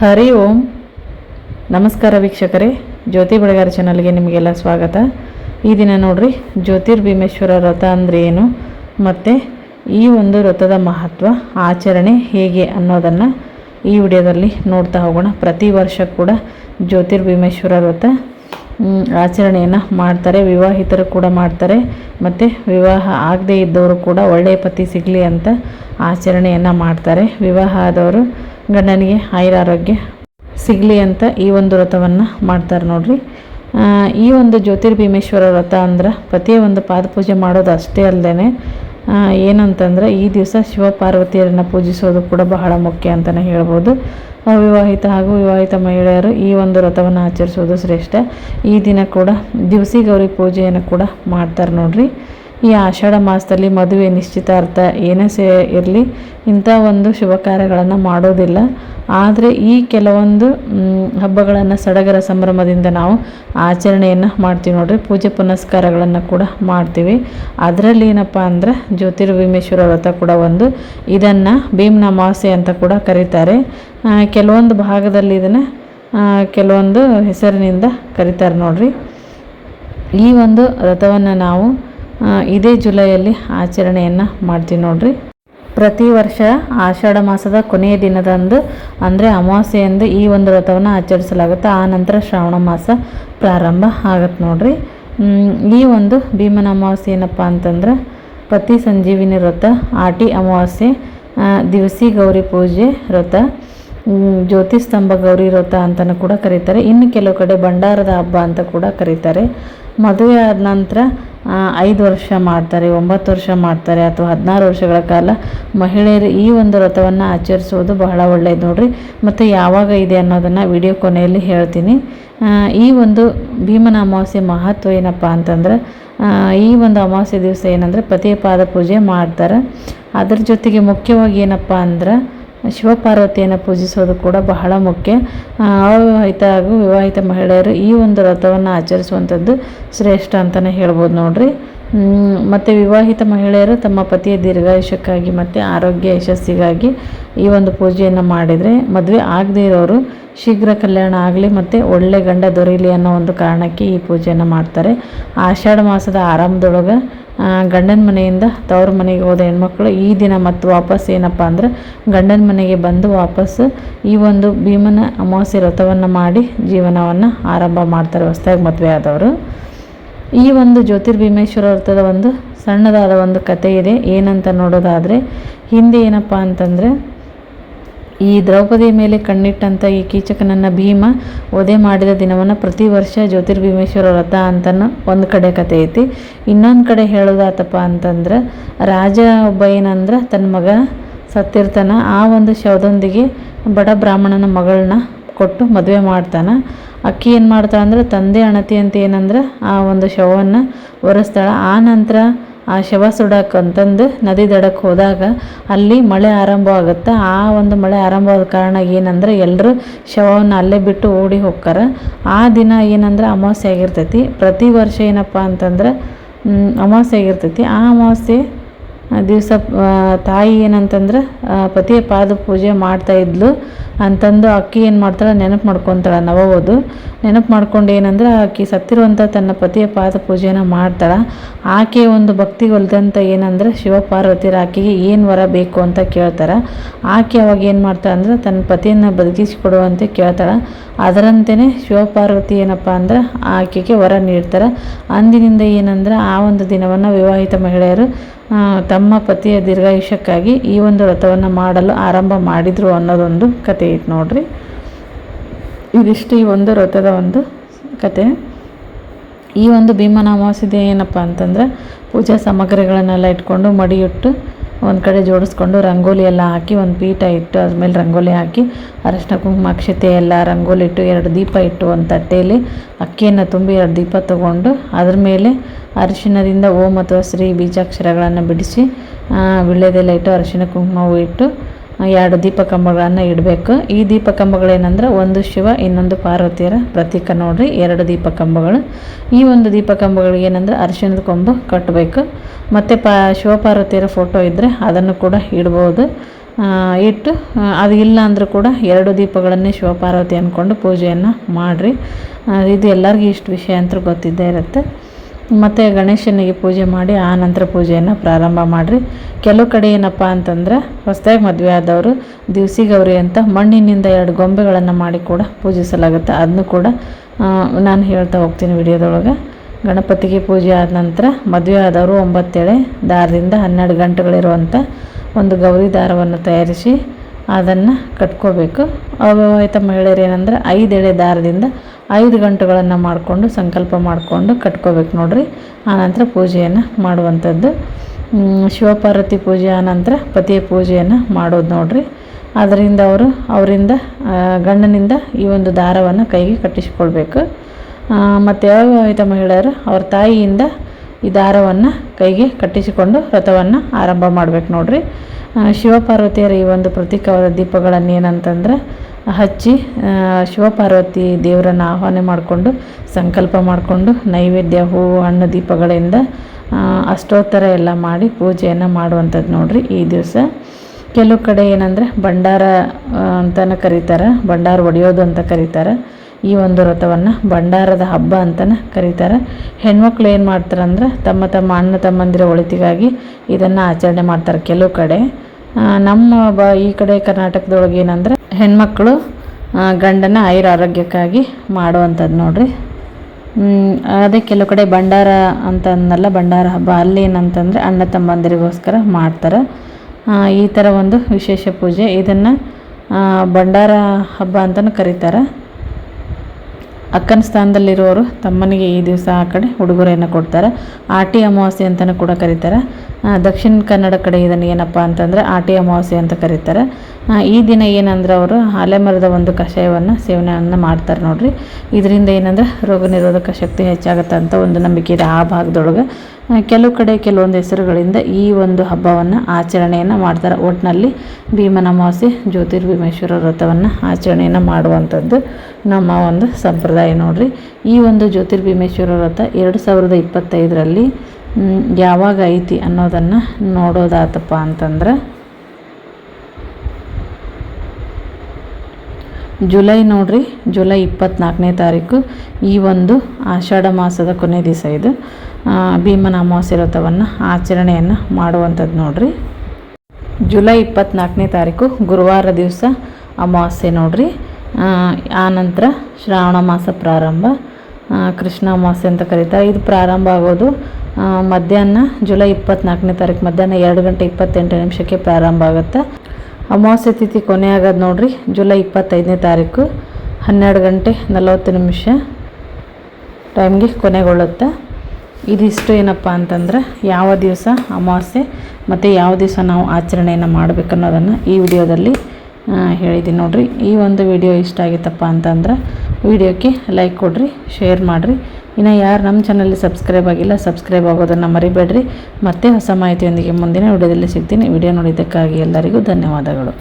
ಹರಿ ಓಂ. ನಮಸ್ಕಾರ ವೀಕ್ಷಕರೇ. ಜ್ಯೋತಿ ಬೆಳಗಾರ ಚಾನಲ್ಗೆ ನಿಮಗೆಲ್ಲ ಸ್ವಾಗತ. ಈ ದಿನ ನೋಡ್ರಿ, ಜ್ಯೋತಿರ್ಭೀಮೇಶ್ವರ ವ್ರತ ಅಂದರೆ ಏನು? ಮತ್ತು ಈ ಒಂದು ವ್ರತದ ಮಹತ್ವ, ಆಚರಣೆ ಹೇಗೆ ಅನ್ನೋದನ್ನು ಈ ವಿಡಿಯೋದಲ್ಲಿ ನೋಡ್ತಾ ಹೋಗೋಣ. ಪ್ರತಿ ವರ್ಷ ಕೂಡ ಜ್ಯೋತಿರ್ಭೀಮೇಶ್ವರ ವ್ರತ ಆಚರಣೆಯನ್ನು ಮಾಡ್ತಾರೆ. ವಿವಾಹಿತರು ಕೂಡ ಮಾಡ್ತಾರೆ. ಮತ್ತು ವಿವಾಹ ಆಗದೇ ಇದ್ದವರು ಕೂಡ ಒಳ್ಳೆಯ ಪತಿ ಸಿಗಲಿ ಅಂತ ಆಚರಣೆಯನ್ನು ಮಾಡ್ತಾರೆ. ವಿವಾಹ ಆದವರು ಗಂಡನಿಗೆ ಆಯುರಾರೋಗ್ಯ ಸಿಗಲಿ ಅಂತ ಈ ಒಂದು ವ್ರತವನ್ನು ಮಾಡ್ತಾರೆ ನೋಡ್ರಿ. ಈ ಒಂದು ಜ್ಯೋತಿರ್ಭೀಮೇಶ್ವರ ವ್ರತ ಅಂದ್ರೆ ಪತಿಯ ಒಂದು ಪಾದಪೂಜೆ ಮಾಡೋದು ಅಷ್ಟೇ ಅಲ್ಲದೆ ಏನಂತಂದ್ರೆ ಈ ದಿವಸ ಶಿವ ಪಾರ್ವತಿಯರನ್ನು ಪೂಜಿಸೋದು ಕೂಡ ಬಹಳ ಮುಖ್ಯ ಅಂತಲೇ ಹೇಳ್ಬೋದು. ಅವಿವಾಹಿತ ಹಾಗೂ ವಿವಾಹಿತ ಮಹಿಳೆಯರು ಈ ಒಂದು ವ್ರತವನ್ನು ಆಚರಿಸೋದು ಶ್ರೇಷ್ಠ. ಈ ದಿನ ಕೂಡ ದಿವಸಿ ಗೌರಿ ಪೂಜೆಯನ್ನು ಕೂಡ ಮಾಡ್ತಾರೆ ನೋಡ್ರಿ. ಈ ಆಷಾಢ ಮಾಸದಲ್ಲಿ ಮದುವೆ ನಿಶ್ಚಿತಾರ್ಥ ಏನೇ ಸೇ ಇರಲಿ ಇಂಥ ಒಂದು ಶುಭ ಕಾರ್ಯಗಳನ್ನು ಮಾಡೋದಿಲ್ಲ. ಆದರೆ ಈ ಕೆಲವೊಂದು ಹಬ್ಬಗಳನ್ನು ಸಡಗರ ಸಂಭ್ರಮದಿಂದ ನಾವು ಆಚರಣೆಯನ್ನು ಮಾಡ್ತೀವಿ ನೋಡ್ರಿ. ಪೂಜೆ ಪುನಸ್ಕಾರಗಳನ್ನು ಕೂಡ ಮಾಡ್ತೀವಿ. ಅದರಲ್ಲಿ ಏನಪ್ಪ ಅಂದ್ರೆ ಜ್ಯೋತಿರ್ಭೀಮೇಶ್ವರ ವ್ರತ ಕೂಡ ಒಂದು. ಇದನ್ನು ಭೀಮ್ನ ಮಾಸೆ ಅಂತ ಕೂಡ ಕರೀತಾರೆ. ಕೆಲವೊಂದು ಭಾಗದಲ್ಲಿ ಇದನ್ನು ಕೆಲವೊಂದು ಹೆಸರಿನಿಂದ ಕರೀತಾರೆ ನೋಡ್ರಿ. ಈ ಒಂದು ವ್ರತವನ್ನು ನಾವು ಇದೇ ಜುಲೈಯಲ್ಲಿ ಆಚರಣೆಯನ್ನು ಮಾಡ್ತೀವಿ ನೋಡ್ರಿ. ಪ್ರತಿ ವರ್ಷ ಆಷಾಢ ಮಾಸದ ಕೊನೆಯ ದಿನದಂದು, ಅಂದರೆ ಅಮಾವಾಸ್ಯೆಯಂದು ಈ ಒಂದು ವ್ರತವನ್ನು ಆಚರಿಸಲಾಗುತ್ತೆ. ಆ ನಂತರ ಶ್ರಾವಣ ಮಾಸ ಪ್ರಾರಂಭ ಆಗತ್ತೆ ನೋಡ್ರಿ. ಈ ಒಂದು ಭೀಮನ ಅಮಾವಾಸ್ಯೆ ಏನಪ್ಪ ಅಂತಂದ್ರೆ, ಪತಿ ಸಂಜೀವಿನಿ ವ್ರತ, ಆಟಿ ಅಮಾವಾಸ್ಯೆ ದಿವಸಿ ಗೌರಿ ಪೂಜೆ ವ್ರತ ಜ್ಯೋತಿ ಸ್ತಂಭ ಗೌರಿ ವ್ರತ ಅಂತಲೂ ಕೂಡ ಕರೀತಾರೆ. ಇನ್ನು ಕೆಲವು ಕಡೆ ಭಂಡಾರದ ಹಬ್ಬ ಅಂತ ಕೂಡ ಕರೀತಾರೆ. ಮದುವೆ ಆದ ನಂತರ ಐದು ವರ್ಷ ಮಾಡ್ತಾರೆ, ಒಂಬತ್ತು ವರ್ಷ ಮಾಡ್ತಾರೆ ಅಥವಾ ಹದಿನಾರು ವರ್ಷಗಳ ಕಾಲ ಮಹಿಳೆಯರು ಈ ಒಂದು ವ್ರತವನ್ನು ಆಚರಿಸುವುದು ಬಹಳ ಒಳ್ಳೆಯದು ನೋಡ್ರಿ. ಮತ್ತು ಯಾವಾಗ ಇದೆ ಅನ್ನೋದನ್ನು ವಿಡಿಯೋ ಕೊನೆಯಲ್ಲಿ ಹೇಳ್ತೀನಿ. ಈ ಒಂದು ಭೀಮನ ಅಮಾವಾಸ್ಯೆ ಮಹತ್ವ ಏನಪ್ಪ ಅಂತಂದ್ರೆ ಈ ಒಂದು ಅಮಾವಾಸ್ಯೆ ದಿವಸ ಏನಂದರೆ ಪತಿಯ ಪಾದ ಪೂಜೆ ಮಾಡ್ತಾರೆ. ಅದ್ರ ಜೊತೆಗೆ ಮುಖ್ಯವಾಗಿ ಏನಪ್ಪ ಅಂದ್ರೆ ಶಿವಪಾರ್ವತಿಯನ್ನು ಪೂಜಿಸೋದು ಕೂಡ ಬಹಳ ಮುಖ್ಯ. ಅವಿವಾಹಿತ ಹಾಗೂ ವಿವಾಹಿತ ಮಹಿಳೆಯರು ಈ ಒಂದು ರಥವನ್ನು ಆಚರಿಸುವಂಥದ್ದು ಶ್ರೇಷ್ಠ ಅಂತಲೇ ಹೇಳ್ಬೋದು ನೋಡ್ರಿ. ಮತ್ತು ವಿವಾಹಿತ ಮಹಿಳೆಯರು ತಮ್ಮ ಪತಿಯ ದೀರ್ಘಾಯುಷ್ಯಕ್ಕಾಗಿ ಮತ್ತು ಆರೋಗ್ಯ ಯಶಸ್ಸಿಗಾಗಿ ಈ ಒಂದು ಪೂಜೆಯನ್ನು ಮಾಡಿದರೆ ಮದುವೆ ಆಗದೇ ಇರೋರು ಶೀಘ್ರ ಕಲ್ಯಾಣ ಆಗಲಿ ಮತ್ತು ಒಳ್ಳೆ ಗಂಡ ದೊರೀಲಿ ಅನ್ನೋ ಒಂದು ಕಾರಣಕ್ಕೆ ಈ ಪೂಜೆಯನ್ನು ಮಾಡ್ತಾರೆ. ಆಷಾಢ ಮಾಸದ ಆರಂಭದೊಳಗೆ ಗಂಡನ ಮನೆಯಿಂದ ತವ್ರ ಮನೆಗೆ ಹೋದ ಹೆಣ್ಮಕ್ಳು, ಈ ದಿನ ಮತ್ತು ವಾಪಸ್ ಏನಪ್ಪ ಅಂದ್ರೆ ಗಂಡನ ಮನೆಗೆ ಬಂದು ವಾಪಸ್ ಈ ಒಂದು ಭೀಮನ ಅಮಾವಾಸ್ಯೆ ವ್ರತವನ್ನು ಮಾಡಿ ಜೀವನವನ್ನು ಆರಂಭ ಮಾಡ್ತಾರೆ. ಹೊಸದಾಗಿ ಮದುವೆ ಆದವರು. ಈ ಒಂದು ಜ್ಯೋತಿರ್ಭೀಮೇಶ್ವರ ವ್ರತದ ಒಂದು ಸಣ್ಣದಾದ ಒಂದು ಕಥೆ ಇದೆ. ಏನಂತ ನೋಡೋದಾದರೆ, ಹಿಂದೆ ಏನಪ್ಪ ಅಂತಂದರೆ ಈ ದ್ರೌಪದಿ ಮೇಲೆ ಕಣ್ಣಿಟ್ಟಂಥ ಈ ಕೀಚಕನನ್ನು ಭೀಮ ವಧೆ ಮಾಡಿದ ದಿನವನ್ನು ಪ್ರತಿ ವರ್ಷ ಜ್ಯೋತಿರ್ಭೀಮೇಶ್ವರ ವ್ರತ ಅಂತನೂ ಒಂದು ಕಡೆ ಕತೆ ಐತಿ. ಇನ್ನೊಂದು ಕಡೆ ಹೇಳೋದಾತಪ್ಪ ಅಂತಂದ್ರೆ ರಾಜ ಒಬ್ಬ ಏನಂದ್ರೆ ತನ್ನ ಮಗ ಸತ್ತಿರ್ತಾನ, ಆ ಒಂದು ಶವದೊಂದಿಗೆ ಬಡ ಬ್ರಾಹ್ಮಣನ ಮಗಳನ್ನ ಕೊಟ್ಟು ಮದುವೆ ಮಾಡ್ತಾನೆ. ಅಕ್ಕಿ ಏನು ಮಾಡ್ತಾಳೆ ಅಂದ್ರೆ ತಂದೆ ಅಣತಿ ಅಂತ ಏನಂದ್ರೆ ಆ ಒಂದು ಶವವನ್ನು ಒರೆಸ್ತಾಳೆ ಆ ನಂತರ ಆ ಶವ ಸುಡಕ್ಕಂತಂದು ನದಿ ದಡಕ್ಕೆ ಹೋದಾಗ ಅಲ್ಲಿ ಮಳೆ ಆರಂಭ ಆಗುತ್ತೆ. ಆ ಒಂದು ಮಳೆ ಆರಂಭ ಆದ ಕಾರಣ ಏನಂದ್ರೆ ಎಲ್ಲರೂ ಶವವನ್ನು ಅಲ್ಲೇ ಬಿಟ್ಟು ಓಡಿ ಹೋಗ್ತಾರೆ. ಆ ದಿನ ಏನಂದ್ರೆ ಅಮಾವಾಸ್ಯೆ ಆಗಿರ್ತೈತಿ. ಪ್ರತಿ ವರ್ಷ ಏನಪ್ಪ ಅಂತಂದ್ರೆ ಅಮಾವಾಸ್ಯೆ ಆಗಿರ್ತೈತಿ. ಆ ಅಮಾವಾಸ್ಯೆ ದಿವಸ ತಾಯಿ ಏನಂತಂದ್ರೆ ಪತಿಯ ಪಾದ ಪೂಜೆ ಮಾಡ್ತಾ ಇದ್ಲು. ಅಂತಂದು ಅಕ್ಕಿ ಏನು ಮಾಡ್ತಾಳೆ ನೆನಪು ಮಾಡ್ಕೊತಾಳೆ ನವವದು ನೆನಪು ಮಾಡ್ಕೊಂಡು ಏನಂದ್ರೆ ಆಕೆ ಸತ್ತಿರುವಂಥ ತನ್ನ ಪತಿಯ ಪಾದ ಪೂಜೆಯನ್ನು ಮಾಡ್ತಾಳೆ. ಆಕೆ ಒಂದು ಭಕ್ತಿ ಹೊಲ್ದಂತ ಏನಂದ್ರೆ ಶಿವಪಾರ್ವತಿಯರ ಆಕೆಗೆ ಏನು ವರ ಬೇಕು ಅಂತ ಕೇಳ್ತಾರೆ. ಆಕೆ ಅವಾಗ ಏನು ಮಾಡ್ತಾಳೆ ಅಂದ್ರೆ ತನ್ನ ಪತಿಯನ್ನು ಬದುಕಿಸಿಕೊಡುವಂತೆ ಕೇಳ್ತಾಳೆ. ಅದರಂತೆಯೇ ಶಿವಪಾರ್ವತಿ ಏನಪ್ಪ ಅಂದ್ರೆ ಆಕೆಗೆ ವರ ನೀಡ್ತಾರೆ. ಅಂದಿನಿಂದ ಏನಂದ್ರೆ ಆ ಒಂದು ದಿನವನ್ನು ವಿವಾಹಿತ ಮಹಿಳೆಯರು ಆ, ತಮ್ಮ ಪತಿಯ ದೀರ್ಘಾಯುಷ್ಯಕ್ಕಾಗಿ ಈ ಒಂದು ವ್ರತವನ್ನು ಮಾಡಲು ಆರಂಭ ಮಾಡಿದರು ಅನ್ನೋದೊಂದು ಕತೆ ಐತೆ ನೋಡ್ರಿ. ಇದಿಷ್ಟು ಈ ಒಂದು ವ್ರತದ ಒಂದು ಕತೆ. ಈ ಒಂದು ಭೀಮನ ಅಮಾವಾಸ್ಯೆ ಏನಪ್ಪ ಅಂತಂದ್ರೆ, ಪೂಜಾ ಸಾಮಗ್ರಿಗಳನ್ನೆಲ್ಲ ಇಟ್ಕೊಂಡು ಮಡಿಯಿಟ್ಟು ಒಂದು ಕಡೆ ಜೋಡಿಸ್ಕೊಂಡು ರಂಗೋಲಿ ಎಲ್ಲ ಹಾಕಿ ಒಂದು ಪೀಠ ಇಟ್ಟು ಅದ್ರ ರಂಗೋಲಿ ಹಾಕಿ ಅರಶಿನ ಕುಂಕುಮ, ಅಕ್ಷತೆ ಎಲ್ಲ ರಂಗೋಲಿ ಇಟ್ಟು ಎರಡು ದೀಪ ಇಟ್ಟು ಒಂದು ತಟ್ಟೆಯಲ್ಲಿ ಅಕ್ಕಿಯನ್ನು ತುಂಬಿ ಎರಡು ದೀಪ ತಗೊಂಡು ಅದ್ರ ಮೇಲೆ ಅರಿಶಿಣದಿಂದ ಓಂ ಅಥವಾ ಶ್ರೀ ಬೀಜಾಕ್ಷರಗಳನ್ನು ಬಿಡಿಸಿ ವಿಳ್ಯದೆಲೆ ಇಟ್ಟು ಅರಿಶಿಣ ಕುಂಕುಮವು ಇಟ್ಟು ಎರಡು ದೀಪ ಕಂಬಗಳನ್ನು ಇಡಬೇಕು. ಈ ದೀಪಕಂಬಗಳೇನಂದ್ರೆ ಒಂದು ಶಿವ, ಇನ್ನೊಂದು ಪಾರ್ವತಿಯರ ಪ್ರತೀಕ ನೋಡ್ರಿ, ಎರಡು ದೀಪ ಕಂಬಗಳು ಈ ಒಂದು ದೀಪ ಏನಂದ್ರೆ ಅರಿಶಿಣದ ಕೊಂಬು ಕಟ್ಟಬೇಕು. ಮತ್ತು ಪಾ ಶಿವಪಾರ್ವತಿಯರ ಫೋಟೋ ಇದ್ದರೆ ಅದನ್ನು ಕೂಡ ಇಡ್ಬೋದು. ಇಟ್ಟು ಅದು ಇಲ್ಲ ಅಂದರೂ ಕೂಡ ಎರಡು ದೀಪಗಳನ್ನೇ ಶಿವಪಾರ್ವತಿ ಅಂದ್ಕೊಂಡು ಪೂಜೆಯನ್ನು ಮಾಡಿರಿ. ಇದು ಎಲ್ಲರಿಗೂ ಇಷ್ಟು ವಿಷಯ ಅಂತೂ ಗೊತ್ತಿದ್ದೇ ಇರುತ್ತೆ. ಮತ್ತು ಗಣೇಶನಿಗೆ ಪೂಜೆ ಮಾಡಿ ಆ ನಂತರ ಪೂಜೆಯನ್ನು ಪ್ರಾರಂಭ ಮಾಡಿರಿ. ಕೆಲವು ಕಡೆ ಏನಪ್ಪ ಅಂತಂದ್ರೆ ಹೊಸದಾಗಿ ಮದುವೆ ಆದವರು ದಿವಸಿ ಗೌರಿ ಅಂತ ಮಣ್ಣಿನಿಂದ ಎರಡು ಗೊಂಬೆಗಳನ್ನು ಮಾಡಿ ಕೂಡ ಪೂಜಿಸಲಾಗುತ್ತೆ. ಅದನ್ನು ಕೂಡ ನಾನು ಹೇಳ್ತಾ ಹೋಗ್ತೀನಿ ವಿಡಿಯೋದೊಳಗೆ. ಗಣಪತಿಗೆ ಪೂಜೆ ಆದ ನಂತರ ಮದುವೆ ಆದವರು ಒಂಬತ್ತೇಳೆ, ದಾರದಿಂದ ಹನ್ನೆರಡು ಗಂಟೆಗಳಿರುವಂಥ ಒಂದು ಗೌರಿ ದಾರವನ್ನು ತಯಾರಿಸಿ ಅದನ್ನು ಕಟ್ಕೋಬೇಕು. ಅವಿವಾಹಿತ ಮಹಿಳೆಯರು ಏನಂದ್ರೆ ಐದು ಎಳೆ ದಾರದಿಂದ ಐದು ಗಂಟೆಗಳನ್ನು ಮಾಡಿಕೊಂಡು, ಸಂಕಲ್ಪ ಮಾಡಿಕೊಂಡು ಕಟ್ಕೋಬೇಕು ನೋಡ್ರಿ. ಆನಂತರ ಪೂಜೆಯನ್ನು ಮಾಡುವಂಥದ್ದು. ಶಿವಪಾರ್ವತಿ ಪೂಜೆ ಆನಂತರ ಪತಿಯ ಪೂಜೆಯನ್ನು ಮಾಡೋದು ನೋಡ್ರಿ. ಅದರಿಂದ ಅವರು, ಅವರಿಂದ ಗಂಡನಿಂದ ಈ ಒಂದು ದಾರವನ್ನು ಕೈಗೆ ಕಟ್ಟಿಸಿಕೊಳ್ಬೇಕು. ಮತ್ತು ಅವಿವಾಹಿತ ಮಹಿಳೆಯರು? ಅವ್ರ ತಾಯಿಯಿಂದ ಈ ದಾರವನ್ನು ಕೈಗೆ ಕಟ್ಟಿಸಿಕೊಂಡು ವ್ರತವನ್ನು ಆರಂಭ ಮಾಡ್ಬೇಕು ನೋಡ್ರಿ. ಶಿವಪಾರ್ವತಿಯರ ಈ ಒಂದು ಪ್ರತೀಕವಾದ ದೀಪಗಳನ್ನು ಏನಂತಂದ್ರೆ ಹಚ್ಚಿ ಶಿವಪಾರ್ವತಿ ದೇವರನ್ನು ಆಹ್ವಾನ ಮಾಡಿಕೊಂಡು, ಸಂಕಲ್ಪ ಮಾಡಿಕೊಂಡು, ನೈವೇದ್ಯ ಹೂವು, ಹಣ್ಣು, ದೀಪಗಳಿಂದ ಅಷ್ಟೋತ್ತರ ಎಲ್ಲ ಮಾಡಿ ಪೂಜೆಯನ್ನು ಮಾಡುವಂಥದ್ದು ನೋಡಿರಿ ಈ ದಿವಸ. ಕೆಲವು ಕಡೆ ಏನಂದರೆ ಭಂಡಾರ ಅಂತಲೂ ಕರೀತಾರೆ, ಭಂಡಾರ ಒಡೆಯೋದು ಅಂತ ಕರೀತಾರೆ. ಈ ಒಂದು ವ್ರತವನ್ನು ಭಂಡಾರದ ಹಬ್ಬ ಅಂತಲೇ ಕರೀತಾರೆ. ಹೆಣ್ಮಕ್ಳು ಏನು ಮಾಡ್ತಾರೆ ಅಂದ್ರೆ ತಮ್ಮ ತಮ್ಮ ಅಣ್ಣ ತಮ್ಮಂದಿರ ಒಳಿತಿಗಾಗಿ ಇದನ್ನು ಆಚರಣೆ ಮಾಡ್ತಾರೆ ಕೆಲವು ಕಡೆ. ನಮ್ಮ ಬ, ಈ ಕಡೆ ಕರ್ನಾಟಕದೊಳಗೆ ಏನಂದ್ರೆ ಹೆಣ್ಮಕ್ಳು ಗಂಡನ ಆಯುರ ಆರೋಗ್ಯಕ್ಕಾಗಿ ಮಾಡುವಂಥದ್ದು ನೋಡ್ರಿ. ಅದೇ ಕೆಲವು ಕಡೆ ಭಂಡಾರ ಅಂತ ಭಂಡಾರ ಹಬ್ಬ, ಅಲ್ಲಿ ಏನಂತಂದರೆ ಅಣ್ಣ ತಮ್ಮಂದಿರಿಗೋಸ್ಕರ ಮಾಡ್ತಾರೆ. ಈ ಥರ ಒಂದು ವಿಶೇಷ ಪೂಜೆ. ಇದನ್ನು ಭಂಡಾರ ಹಬ್ಬ ಅಂತಲೂ ಕರೀತಾರೆ. ಅಕ್ಕನ ಸ್ಥಾನದಲ್ಲಿರೋರು ತಮ್ಮನಿಗೆ ಈ ದಿವಸ ಆ ಕಡೆ ಉಡುಗೊರೆಯನ್ನು ಕೊಡ್ತಾರೆ. ಆಟಿ ಅಮಾವಾಸ್ಯೆ ಅಂತಲೂ ಕೂಡ ಕರೀತಾರೆ. ದಕ್ಷಿಣ ಕನ್ನಡ ಕಡೆ ಇದನ್ನು ಏನಪ್ಪ ಅಂತಂದರೆ ಆಟಿ ಅಮಾವಾಸ್ಯೆ ಅಂತ ಕರೀತಾರೆ. ಈ ದಿನ ಏನಂದ್ರೆ ಅವರು ಆಲೆಮರದ ಒಂದು ಕಷಾಯವನ್ನು ಸೇವನೆಯನ್ನು ಮಾಡ್ತಾರೆ ನೋಡಿರಿ. ಇದರಿಂದ ಏನಂದ್ರೆ ರೋಗ ನಿರೋಧಕ ಶಕ್ತಿ ಹೆಚ್ಚಾಗುತ್ತೆ ಅಂತ ಒಂದು ನಂಬಿಕೆ ಇದೆ ಆ ಭಾಗದೊಳಗೆ. ಕೆಲವು ಕಡೆ ಕೆಲವೊಂದು ಹೆಸರುಗಳಿಂದ ಈ ಒಂದು ಹಬ್ಬವನ್ನು ಆಚರಣೆಯನ್ನು ಮಾಡ್ತಾರೆ. ಒಟ್ಟಿನಲ್ಲಿ ಭೀಮನ ಅಮಾವಾಸ್ಯೆ ಜ್ಯೋತಿರ್ಭೀಮೇಶ್ವರ ವ್ರತವನ್ನು ಆಚರಣೆಯನ್ನು ಮಾಡುವಂಥದ್ದು ನಮ್ಮ ಒಂದು ಸಂಪ್ರದಾಯ ನೋಡಿರಿ. ಈ ಒಂದು ಜ್ಯೋತಿರ್ಭೀಮೇಶ್ವರ ವ್ರತ ಎರಡು ಸಾವಿರದ ಇಪ್ಪತ್ತೈದರಲ್ಲಿ ಯಾವಾಗ ಐತಿ ಅನ್ನೋದನ್ನು ನೋಡೋದಾತಪ್ಪ ಅಂತಂದ್ರೆ ಜುಲೈ ನೋಡ್ರಿ ಜುಲೈ ಇಪ್ಪತ್ತ್ನಾಲ್ಕನೇ ತಾರೀಕು ಈ ಒಂದು ಆಷಾಢ ಮಾಸದ ಕೊನೆ ದಿವಸ ಇದು. ಭೀಮನ ಅಮಾವಾಸ್ಯ ವ್ರತವನ್ನು ಆಚರಣೆಯನ್ನು ಮಾಡುವಂಥದ್ದು ನೋಡ್ರಿ. ಜುಲೈ ಇಪ್ಪತ್ತ್ನಾಲ್ಕನೇ ತಾರೀಕು ಗುರುವಾರ ದಿವಸ ಅಮಾವಾಸ್ಯೆ ನೋಡ್ರಿ. ಆ, ಆ ನಂತರ ಶ್ರಾವಣ ಮಾಸ ಪ್ರಾರಂಭ. ಕೃಷ್ಣ ಅಮಾವಾಸ್ಯೆ ಅಂತ ಕರೀತಾರೆ. ಇದು ಪ್ರಾರಂಭ ಆಗೋದು ಮಧ್ಯಾಹ್ನ ಜುಲೈ ಇಪ್ಪತ್ತ್ನಾಲ್ಕನೇ ತಾರೀಕು ಮಧ್ಯಾಹ್ನ ಎರಡು ಗಂಟೆ ಇಪ್ಪತ್ತೆಂಟು ನಿಮಿಷಕ್ಕೆ ಪ್ರಾರಂಭ ಆಗುತ್ತೆ. ಅಮಾವಾಸ್ಯೆ ತಿಥಿ ಕೊನೆ ಆಗೋದು ನೋಡ್ರಿ, ಜುಲೈ ಇಪ್ಪತ್ತೈದನೇ ತಾರೀಕು ಹನ್ನೆರಡು ಗಂಟೆ ನಲವತ್ತು ನಿಮಿಷ ಟೈಮ್ಗೆ ಕೊನೆಗೊಳ್ಳುತ್ತೆ. ಇದಿಷ್ಟು ಏನಪ್ಪ ಅಂತಂದ್ರೆ, ಯಾವ ದಿವಸ ಅಮಾವಾಸ್ಯೆ ಮತ್ತು ಯಾವ ದಿವಸ ನಾವು ಆಚರಣೆಯನ್ನು ಮಾಡಬೇಕನ್ನೋದನ್ನು ಈ ವಿಡಿಯೋದಲ್ಲಿ ಹೇಳಿದ್ದೀನಿ ನೋಡಿರಿ. ಈ ಒಂದು ವಿಡಿಯೋ ಇಷ್ಟ ಆಗಿತ್ತಪ್ಪ ಅಂತಂದ್ರೆ, ವಿಡಿಯೋಕ್ಕೆ ಲೈಕ್ ಕೊಡ್ರಿ ಶೇರ್ ಮಾಡಿರಿ. ಇನ್ನು ಯಾರು ನಮ್ಮ ಚಾನಲ್ಲಿ ಸಬ್ಸ್ಕ್ರೈಬ್ ಆಗಿಲ್ಲ, ಸಬ್ಸ್ಕ್ರೈಬ್ ಆಗೋದನ್ನು ಮರಿಬೇಡ್ರಿ. ಮತ್ತೆ ಹೊಸ ಮಾಹಿತಿಯೊಂದಿಗೆ ಮುಂದಿನ ವಿಡಿಯೋದಲ್ಲಿ ಸಿಗ್ತೀನಿ. ವಿಡಿಯೋ ನೋಡಿದ್ದಕ್ಕಾಗಿ ಎಲ್ಲರಿಗೂ ಧನ್ಯವಾದಗಳು.